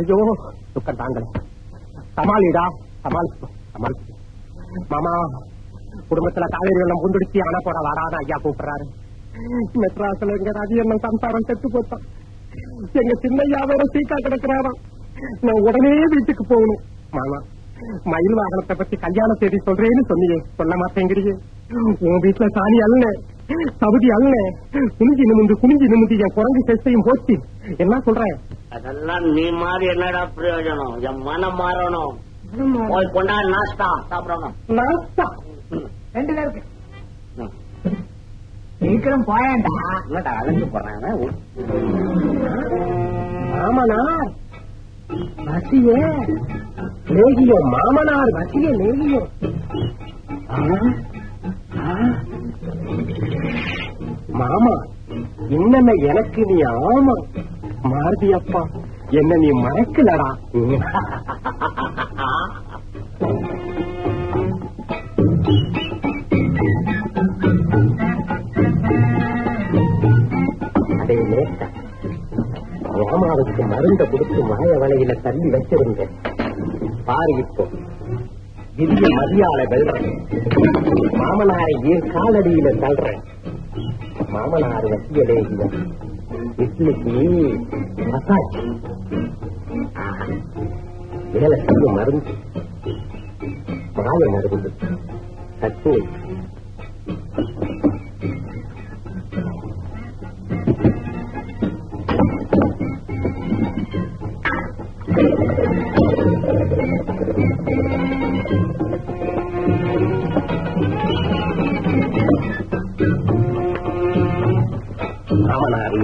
ஐயோ துக்கம் தாங்கல சமாளிடா சமாளிச்சு சமாளிச்சு மாமா குடும்பத்துல காவேரி வெள்ளம் புந்துடிச்சு அணை போட வாடாத ஐயா கூப்பிடுறாரு. மெட்ராஸ்ல எங்க ரவி அண்ணன் சம்சாரம் செத்து போட்டான். எங்க சின்னையா வேற சீக்கா கிடக்குறாராம். நான் உடனே வீட்டுக்கு போகணும். மாமா மயில் வாகனத்தை பத்தி கல்யாண தேதி சொல்றேன்னு சொன்னியே சொல்ல மாட்டேங்கிறீங்க உன் வீட்டுல சாணி அல்ல. சவுதி அல்ல. குனிஞ்சி நிமிந்து குனிஞ்சி நிமிந்து என் குரங்கு செஸ்டையும் போச்சு. என்ன சொல்றேன்? அதெல்லாம் நீ மாதிரி என்னடா பிரயோஜனம்? என் மனம் மாறணும். போய் கொண்டா நாஸ்டா சாப்பிடணும். நாஸ்தா. ரெண்டு பேருக்கு சீக்கிரம் போயேன்டா. என்னடா அழைச்சு போறேன் மாமனார். வசிய. லேகியம் மாமனார் வசிய லேகியம் ஆ, ஆ. மாமா என்னென்ன எனக்கு நீ ஆமா? மாருதி அப்பா என்ன நீ மறக்கலடா. அதே ராமாவுக்கு மருந்த கொடுத்து மாய வலையில தள்ளி வச்சிருந்தேன். பாரு இப்போ. திவ்ய மதியால வெல்றேன். மாமனாரை ஏன் காலடியில தள்ளுறேன்? மாமனார் வசிய லேகியம் இட்லிக்கு மசாஜ். ஆஹா. வேலை செய்ய மருந்து. மாய மருந்து. சட்னி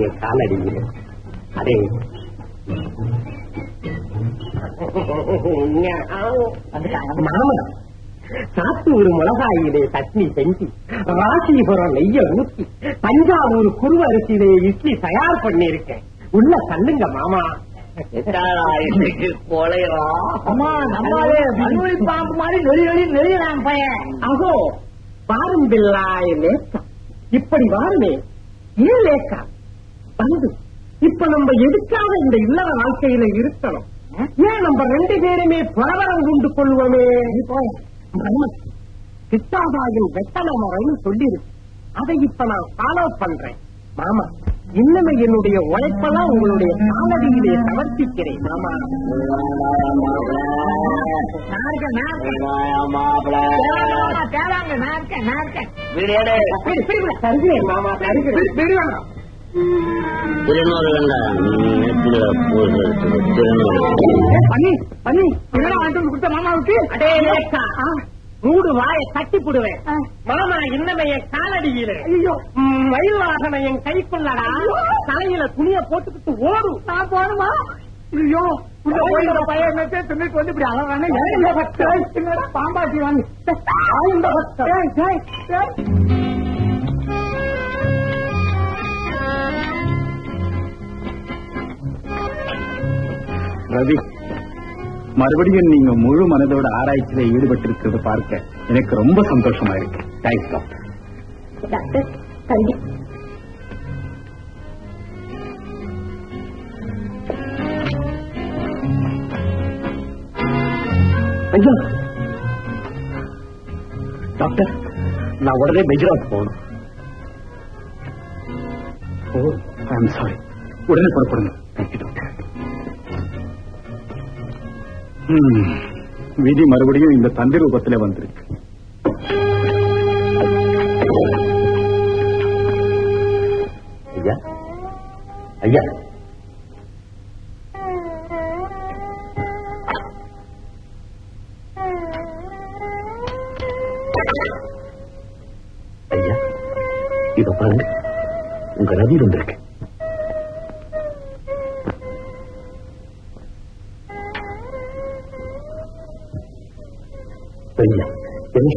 ராமனாரிய காலடியில் அதே. மாமா சாத்தூர் மிளகாயிலே சட்னி செஞ்சு ராசிபுரம் நெய்ய ஊத்தி தஞ்சாவூர் குருவ அரிசியிலே இட்லி தயார் பண்ணிருக்கேன் உள்ள தள்ளுங்க மாமா. பாம்பு மாதிரி நெறி நெறி நெறியலாம் பையன். அகோ வாரும் பில்லாய் லேக்கா இப்படி வாருமே ஏன் லேக்கா வந்து இப்ப நம்ம எதுக்காக இந்த இல்லற வாழ்க்கையில இருக்கணும் ஏன் நம்ம ரெண்டு பேருமே புறவரம் கொண்டு கொள்வோமே கிட்டாதாயின் வெத்தன மரம் சொல்லிருக்கு அதை இப்ப நான் ஃபாலோ பண்றேன் மாமா இன்னுமே என்னுடைய உழைப்பெல்லாம் உங்களுடைய காலடியிலே சமர்ப்பிக்கிறேன் மாமா மாமா. திருநூறு வேண்டாம் நெத்தில பூசு திருநூறு பண்ணி பண்ணி வாங்கிட்டு வந்து கொடுத்த மாமாவுக்கு? அடே. மூடு வாய தட்டி போடுவேன். மாமா இன்னமே என் காலடியில மயில் வாகனம் என் கைக்குள்ளடா. தலையில துணிய போட்டுக்கிட்டு ஓடும் நான் போகணுமா ஐயோ. உள்ள போய் இந்த பையன் தின்னுட்டு வந்து இப்படி அழகான பாம்பாட்டி வாங்கி? ரவி மறுபடியும் நீங்க முழு மனதோட ஆராய்ச்சியில ஈடுபட்டிருக்கிறது பார்க்க எனக்கு ரொம்ப சந்தோஷமா இருக்கு தேங்க்ஸ் டாக்டர் ஐயா! டாக்டர் நான் உடனே மெஜராத் போகணும். ஓ ஐ எம் சாரி உடனே புறப்படுங்க. விதி மறுபடியும் இந்த தந்தி ரூபத்திலே வந்திருக்கு. ஐயா? ஐயா? ஐயா இத பாருங்க. உங்க ரவி வந்திருக்கு.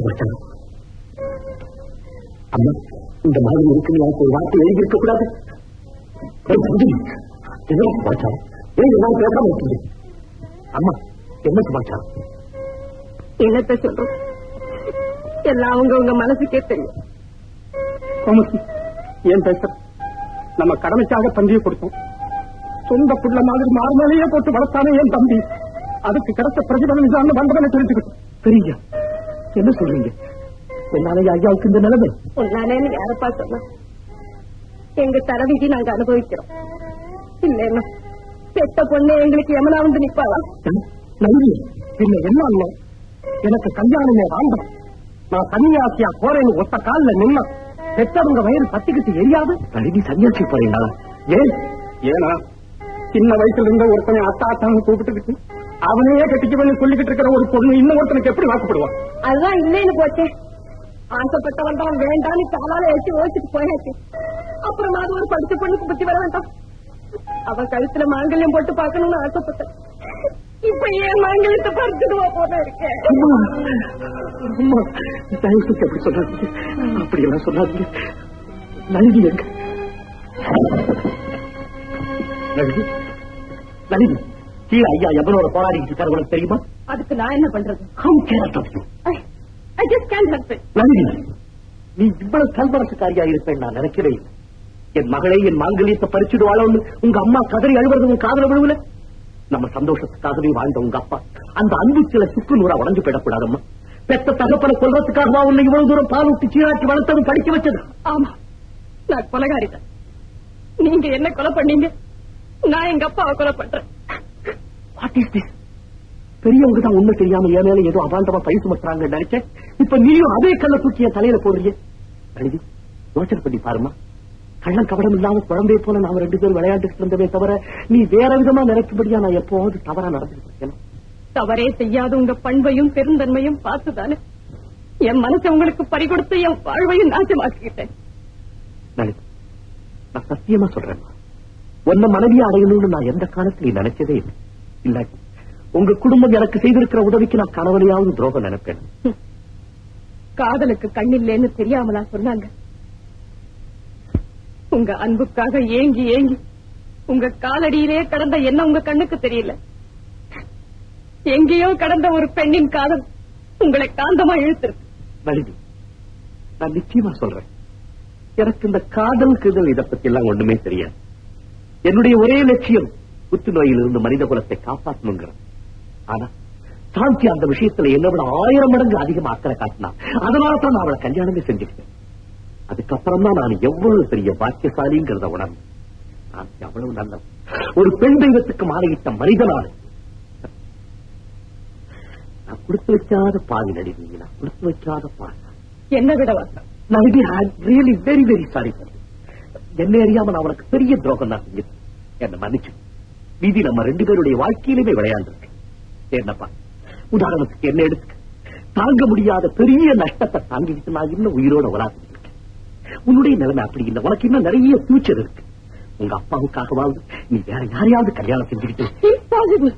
சொல்றாங்க அம்மா இந்த மாதிரி இருக்கு எனக்கு ஒரு வார்த்தை எழுதி இருக்க கூடாது ஏன் எல்லாம் பேசாம இருக்கீங்க அம்மா என்ன சமாச்சாரம் என்னத்த சொல்றோம் எல்லாம் அவங்க உங்க மனசுக்கே தெரியும். கோமதி ஏன் பேச? நம்ம கடமைக்காக பந்தியை கொடுத்தோம். சொந்த புள்ள மாதிரி மார்மலையே போட்டு வளர்த்தானே என் தம்பி? அதுக்கு கிடைச்ச பிரதிபலன் தான் வந்தவனை தெரிஞ்சுக்கிட்டு பெரிய என்ன சொல்றீங்க? என்னாலே ஐயாவுக்கு இந்த நிலைமை? உன்னாலேன்னு யாரப்பா சொன்னா? எங்க தலைவிக்கு நாங்க அனுபவிக்கிறோம். இல்லைன்னா பெத்த பொண்ணு எங்களுக்கு எமனா வந்து நிப்பாளா? நன்றி. பின்ன என்ன இல்ல எனக்கு கல்யாணமே வேண்டாம் நான் சன்னியாசியா போறேன்னு ஒத்த கால்ல நின்னா பெற்றவங்க வயிறு பத்திக்கிட்டு எரியாது? நடிகை சன்னியாசி போறீங்களா? ஏன்? ஏனா சின்ன வயசுல இருந்த ஒருத்தனை அத்தா அத்தான்னு கூப்பிட்டுக்கிட்டு அவனையே கட்டிக்குவேன்னு சொல்லிக்கிட்டு இருக்கிற ஒரு பொண்ணு இன்னும் ஒருத்தனுக்கு எப்படி வாக்குப்படுவான் அதுதான் இல்லைன்னு போச்சே. ஆசைப்பட்டவன் தான் வேண்டான்னு காலால எடுத்து ஓசிட்டு போயாச்சு. அப்புறமா அது ஒரு படிச்ச பொண்ணுக்கு புத்தி வர வேண்டாம். அவன் கழுத்துல மாங்கல்யம் போட்டு பார்க்கணும்னு ஆசைப்பட்டேன். இப்ப ஏன் மாங்கல்யத்தை பறிச்சுடுவா போல இருக்கேன் அப்படி சொல்லாதீங்க. அப்படி எல்லாம் சொல்லாதீங்க. நளினி எங்க நளினி நளினி கீழே ஐயா எவ்வளவு போராடிட்டு இருக்காரு உனக்கு தெரியுமா? அதுக்கு நான் என்ன பண்றது? ஹவு கேன் நீ இவ்வளவு கல்வரசுக்காரியா இருப்பேன் நான் நினைக்கவே. என் மகளை என் மாங்கல்யத்தை பறிச்சுடுவாளோன்னு உங்க அம்மா கதறி அழுவது உங்க காதல விழுவுல? நம்ம சந்தோஷத்துக்காகவே வாழ்ந்த உங்க அப்பா. அந்த அன்பு சில சுக்கு நூறா உடஞ்சு போயிடக்கூடாதம்மா. பெத்த தகப்பனை கொள்றதுக்காகவா உன்னை இவ்வளவு தூரம் பால் ஊட்டி சீராட்டி வளர்த்ததும் படிக்க வச்சது. ஆமா நான் கொலகாரி தான் நீங்க என்ன கொலை பண்ணீங்க? நான் எங்க அப்பாவை கொலை பண்றேன். வாட் இஸ் திஸ் பெரியவங்க தான் உண்மை தெரியாம என் மேல ஏதோ அபாண்டமா பழி சுமத்துறாங்க நினைச்சேன். இப்ப நீயும் அதே கல்ல தூக்கி என் தலையில போடுறீங்க அழுதி. யோசனை பண்ணி பாருமா கள்ளம் கவடம் இல்லாம குழந்தைய போல நாம ரெண்டு பேரும் விளையாண்டுட்டு இருந்தவே தவிர நீ வேற விதமா நினைக்கும்படியா நான் எப்போது தவறா நடந்துட்டு இருக்கேன்? தவறே செய்யாத உங்க பண்பையும் பெருந்தன்மையும் பார்த்துதானே? என் மனசை உங்களுக்கு பறிகொடுத்து என் வாழ்வையும் நாசமாக்கிக்கிட்டேன் லலித், நான் சத்தியமா சொல்றேன் உன்ன மனைவியை அடையணும்னு நான் எந்த காலத்திலையும் நினைச்சதே இல்லை. இல்லாட்டி உங்க குடும்பம் எனக்கு செய்திருக்கிற உதவிக்கு நான் கணவனையாவது துரோகம் நினைப்பேன். காதலுக்கு கண்ணில்லேன்னு தெரியாமலா சொன்னாங்க? உங்க அன்புக்காக ஏங்கி ஏங்கி உங்க காலடியிலே கடந்த என்ன உங்க கண்ணுக்கு தெரியல. எங்கேயோ கடந்த ஒரு பெண்ணின் காதல் உங்களை காந்தமா இழுத்திருக்கு. லலிதி நான் நிச்சயமா சொல்றேன். எனக்கு இந்த காதல் கிதல் இதை பத்தி எல்லாம் ஒண்ணுமே தெரியாது. என்னுடைய ஒரே லட்சியம் புற்றுநோயிலிருந்து மனித குலத்தை காப்பாற்றணுங்கிறது. ஆனா சாந்தி அந்த விஷயத்துல என்னை விட ஆயிரம் மடங்கு அதிகமா அக்கறை காட்டினா அதனால தான் நான் அவளை கல்யாணமே செஞ்சுக்கிட்டேன். அதுக்கப்புறம் தான் நான் எவ்வளவு பெரிய பாக்கியசாலிங்கிறத உணர்ந்தேன். நான் எவ்வளவு நல்ல ஒரு பெண் தெய்வத்துக்கு மாலையிட்ட மனிதனான நான் கொடுத்து வைக்காத பாவி நடிகை நான் கொடுத்து வைக்காத பாவி என்ன விடவா நடிகை ரியலி வெரி வெரி சாரி என்னை அறியாம நான் உனக்கு பெரிய துரோகம் தான் செஞ்சது என்ன மன்னிச்சு விதி நம்ம ரெண்டு பேருடைய வாழ்க்கையிலுமே விளையாண்டுருக்கு. என்னப்பா உதாரணத்துக்கு என்ன எடுத்து தாங்க முடியாத பெரிய நஷ்டத்தை தாங்கிக்கிட்டு நான் இன்னும் உயிரோட வராது உன்னுடைய நிலைமை அப்படி இல்லை. உனக்கு இன்னும் நிறைய ஃபியூச்சர் இருக்கு. உங்க அப்பாவுக்காகவாவது நீ வேற யாரையாவது கல்யாணம் செஞ்சுக்கிட்டு impossible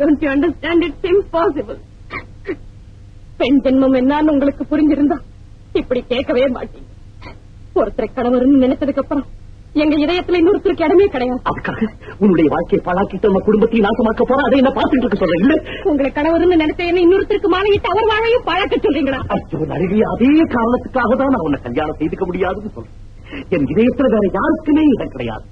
don't you understand it's impossible பெண் ஜென்மம் என்னன்னு உங்களுக்கு புரிஞ்சிருந்தா இப்படி கேட்கவே மாட்டீங்க. ஒருத்தரை கணவர்னு நினைச்சதுக்கு அப்புறம் எங்க இதயத்துல இன்னொருத்தருக்கு இடமே கிடையாது. அதுக்காக உன்னுடைய வாழ்க்கையை பாழாக்கிட்டு நம்ம குடும்பத்தையும் நாசமாக்க போற அதை என்ன பார்த்துட்டு இருக்க சொல்றேன் இல்ல. உங்களை கணவர்னு நினைச்ச என்ன இன்னொருத்தருக்கு மாலையிட்டு அவர் வாழையும் பழக்க சொல்றீங்களா? ஐயோ நழுவி அதே காரணத்துக்காக தான் நான் உன்னை கல்யாணம் செய்துக்க முடியாதுன்னு சொல்றேன். என் இதயத்துல வேற யாருக்குமே இடம் கிடையாது.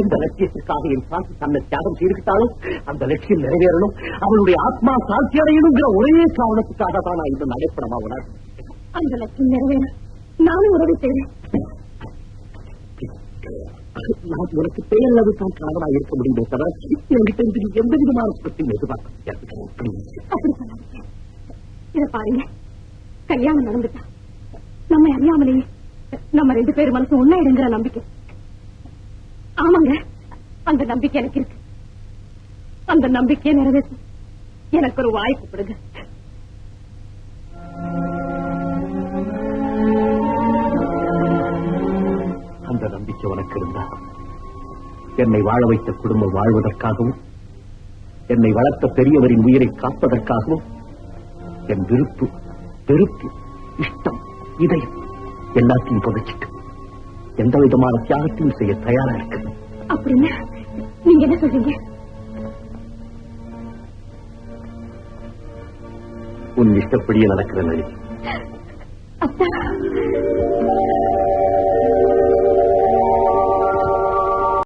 எந்த லட்சியத்துக்காக என் சாந்தி தன்னை தியாகம் செய்துக்கிட்டாலும் அந்த லட்சியம் நிறைவேறணும். அவளுடைய ஆத்மா சாந்தி அடையணுங்கிற ஒரே காரணத்துக்காக தான் நான் இந்த நடைப்படமா உணர்றேன். அந்த லட்சம் நிறைவேற. நானும் உதவி செய்றேன். நான் உனக்கு பேரளவு காரணமா இருக்க முடியுமே தவிர என்கிட்ட இருந்து நீ எந்த விதமான சுத்தத்தையும் எதிர்பார்க்க பாருங்க. கல்யாணம் நடந்துட்டா. நம்ம அறியாமலேயே நம்ம ரெண்டு பேரும் மனசு ஒன்னா இடங்கிற நம்பிக்கை. ஆமாங்க. அந்த நம்பிக்கை எனக்கு இருக்கு. அந்த நம்பிக்கையை நிறைவேற்ற. எனக்கு ஒரு வாய்ப்பு கொடுங்க. என்னை வாழ வைத்த குடும்பம் வாழ்வதற்காகவும் என்னை வளர்த்த பெரியவரின் உயிரை காப்பதற்காகவும் என் விருப்பு வெறுப்பு இஷ்டம் இதயம் எல்லாத்தையும் புதைச்சிட்டு எந்த விதமான தியாகத்தையும் செய்ய தயாரா இருக்கு அப்படின்னா நீங்க என்ன சொல்றீங்க? உன் இஷ்டப்படியே நடக்கிற நடி அப்பா.